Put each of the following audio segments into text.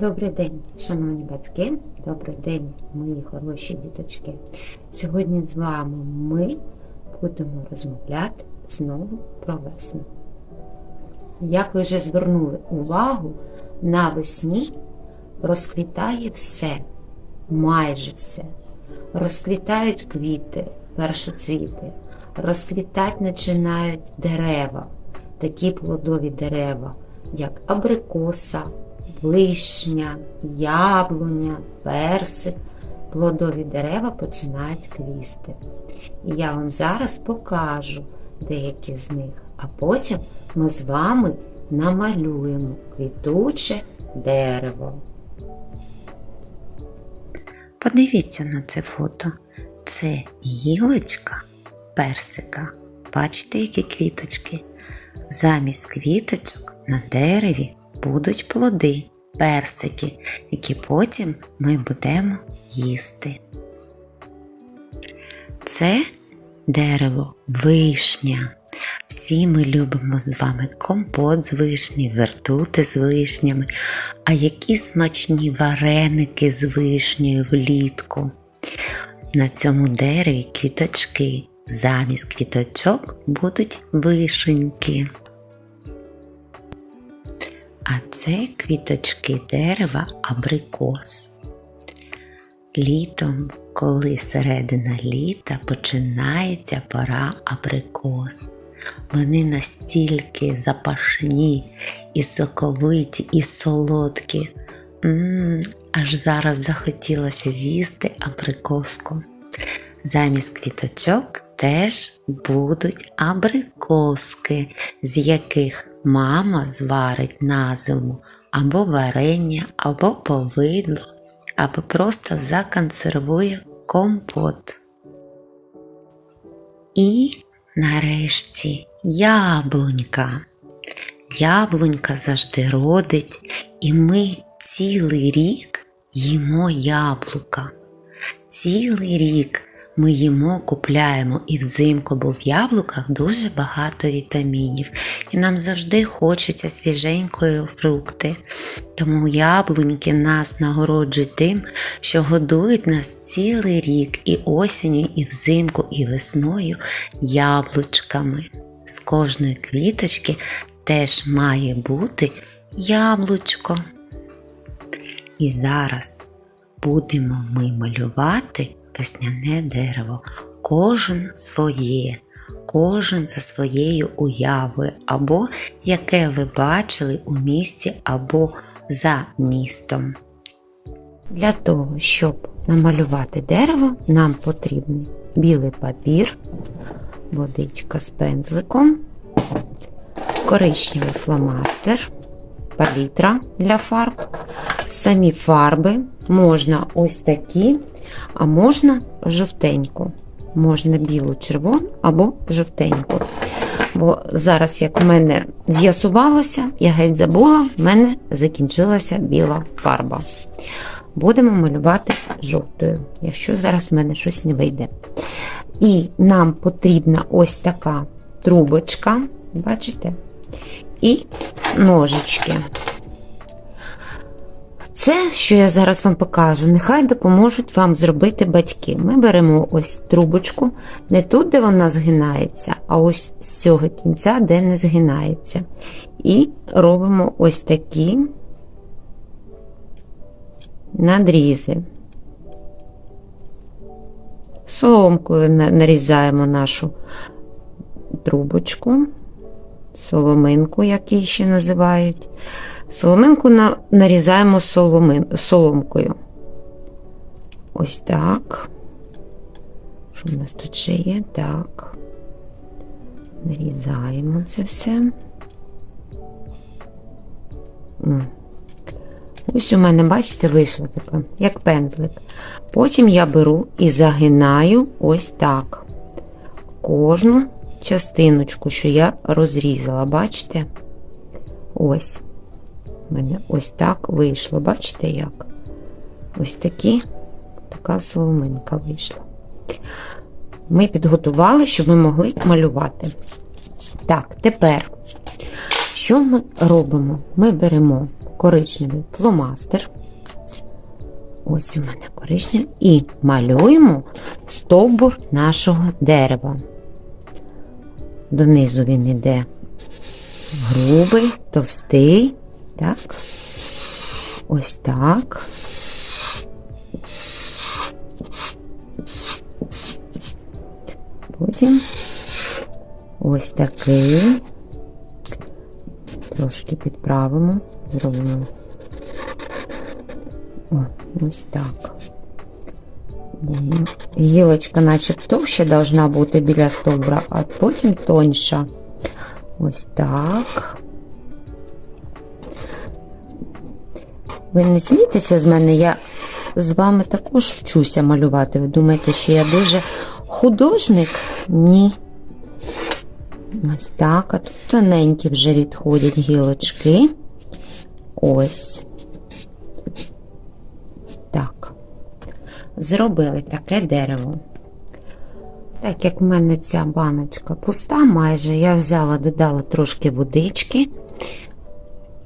Добрий день, шановні батьки, добрий день, мої хороші діточки. Сьогодні з вами ми будемо розмовляти знову про весну. Як ви вже звернули увагу, навесні розквітає все, майже все. Розквітають квіти, першоцвіти, розквітати починають дерева, такі плодові дерева, як абрикоса, вишня, яблуня, персик. Плодові дерева починають квісти. І я вам зараз покажу деякі з них, а потім ми з вами намалюємо квітуче дерево. Подивіться на це фото. Це гілочка персика. Бачите, які квіточки? Замість квіточок на дереві будуть плоди, персики, які потім ми будемо їсти. Це дерево вишня. Всі ми любимо з вами компот з вишні, вертути з вишнями, а які смачні вареники з вишнею влітку. На цьому дереві квіточки. Замість квіточок будуть вишеньки. А це квіточки дерева абрикос. Літом, коли середина літа починається пора абрикос. Вони настільки запашні, і соковиті, і солодкі. Мм, аж зараз захотілося з'їсти абрикоску. Замість квіточок теж будуть абрикоски, з яких мама зварить на зиму або варення, або повидло, або просто законсервує компот. І нарешті яблунька. Яблунька завжди родить, і ми цілий рік їмо яблука. Цілий рік ми їмо, купляємо і взимку, бо в яблуках дуже багато вітамінів, і нам завжди хочеться свіженької фрукти. Тому яблуньки нас нагороджують тим, що годують нас цілий рік і осінню, і взимку, і весною яблучками. З кожної квіточки теж має бути яблучко. І зараз будемо ми малювати весняне дерево. Кожен своє, кожен за своєю уявою, або яке ви бачили у місті, або за містом. Для того, щоб намалювати дерево, нам потрібен білий папір, водичка з пензликом, коричневий фломастер, палітра для фарб. Самі фарби можна ось такі, а можна жовтеньку. Можна білу, червону або жовтеньку. Бо зараз, як у мене з'ясувалося, я геть забула, в мене закінчилася біла фарба. Будемо малювати жовтою, якщо зараз в мене щось не вийде. І нам потрібна ось така трубочка, бачите? І ножички. Це, що я зараз вам покажу, нехай допоможуть вам зробити батьки. Ми беремо ось трубочку, не тут, де вона згинається, а ось з цього кінця, де не згинається. І робимо ось такі надрізи. Соломкою нарізаємо нашу трубочку, соломинку, як її ще називають. Соломинку на- нарізаємо соломин, соломкою. Ось так. Що в нас тут ще є? Так. Нарізаємо це все. Ось у мене, бачите, вийшло таке, як пензлик. Потім я беру і загинаю ось так. Кожну частиночку, що я розрізала, бачите? Ось. У мене ось так вийшло. Бачите як? Ось такі, така соломинка вийшла. Ми підготували, щоб ми могли малювати. Так, тепер, Що ми робимо? Ми беремо коричневий фломастер. Ось у мене коричневий, і малюємо стовбур нашого дерева. Донизу він іде грубий, товстий. Так. Ось так. Потім ось такий. Трошки підправимо, зробимо. О, ось так. Будемо. Гілочка начебто товща должна бути біля стовбура, а потім тоньша. Ось так. Ви не смійтеся з мене, я з вами також вчуся малювати. Ви думаєте, що я дуже художник? Ні. Ось так, а тут тоненькі вже відходять гілочки. Ось. Так. Зробили таке дерево. Так як в мене ця баночка пуста майже, я взяла, додала трошки водички,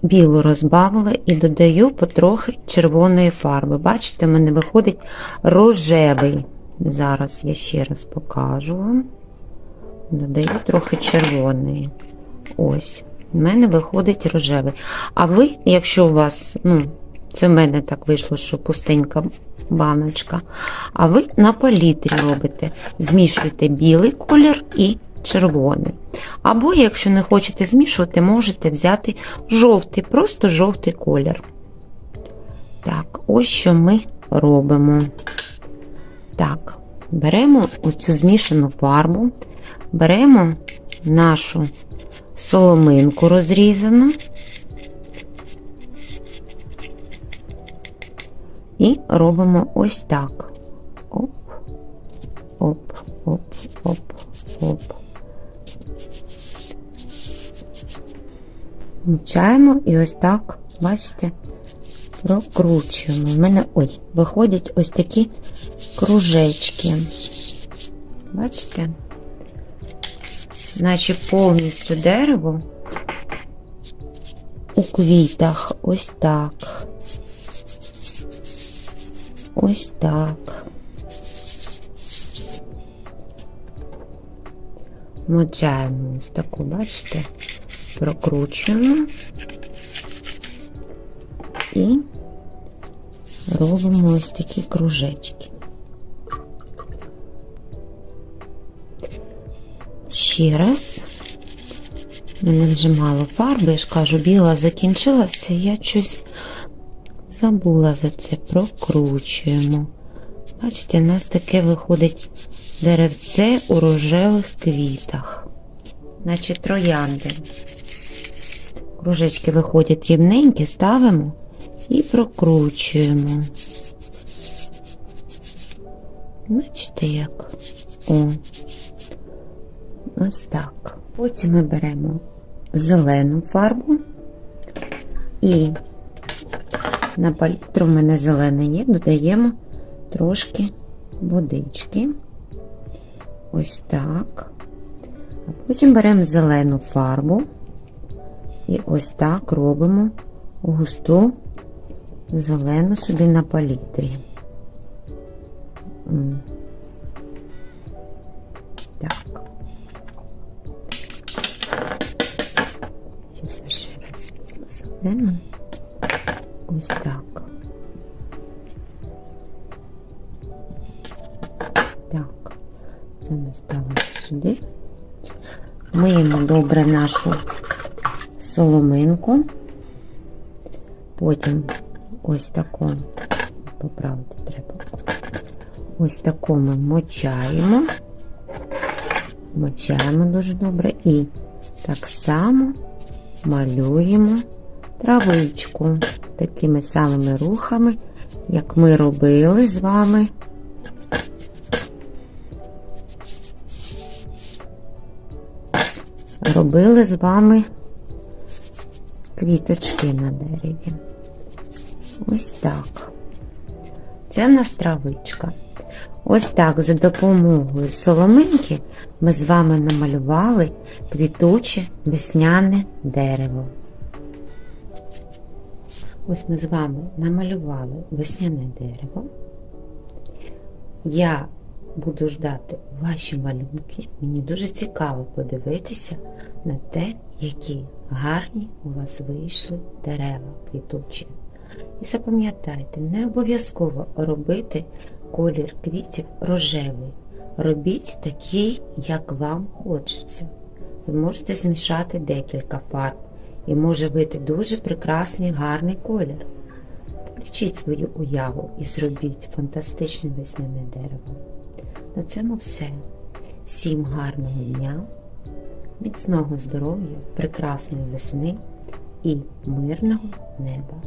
білу розбавила і додаю потрохи червоної фарби. Бачите, в мене виходить рожевий. Зараз я ще раз покажу вам. Додаю трохи червоної. Ось. У мене виходить рожевий. А ви, якщо у вас, ну, це в мене так вийшло, що пустенька баночка. А ви на палітрі робите. Змішуєте білий колір і червоний. Або, якщо не хочете змішувати, можете взяти жовтий, просто жовтий колір. Так, ось що ми робимо. Так, беремо оцю змішану фарбу, беремо нашу соломинку розрізану. І робимо ось так. Оп, оп, оп, оп, оп. Мчаємо і ось так, бачите, прокручуємо. У мене ой, виходять ось такі кружечки. Бачите? Наче повністю дерево у квітах ось так. Ось так. Моджаємо ось таку, бачите, прокручуємо і робимо ось такі кружечки. Ще раз. У мене вже мало фарби, я ж кажу, біла закінчилася, я щось забула за це, прокручуємо. Бачите, у нас таке виходить деревце у рожевих квітах, наче троянди. Кружечки виходять рівненькі, ставимо і прокручуємо. Бачите як? О, ось так. Потім ми беремо зелену фарбу і на палітру в мене зелене є, додаємо трошки водички. Ось так. А потім беремо зелену фарбу і ось так робимо густу зелену собі на палітрі. Так. Зараз ще раз візьму зелену. Ось так. Так, це ми ставимо сюди. Миємо добре нашу соломинку. Потім ось таку, поправити треба. Ось таку ми мочаємо. Мочаємо дуже добре і так само малюємо травичку такими самими рухами, як ми робили з вами. Робили з вами квіточки на дереві. Ось так. Це в нас травичка. Ось так за допомогою соломинки ми з вами намалювали квітуче весняне дерево. Ось ми з вами намалювали весняне дерево. Я буду ждати ваші малюнки. Мені дуже цікаво подивитися на те, які гарні у вас вийшли дерева квітучі. І запам'ятайте, не обов'язково робити колір квітів рожевий. Робіть такий, як вам хочеться. Ви можете змішати декілька фарб і може вийти дуже прекрасний гарний колір. Включіть свою уяву і зробіть фантастичне весняне дерево. На цьому все. Всім гарного дня, міцного здоров'я, прекрасної весни і мирного неба.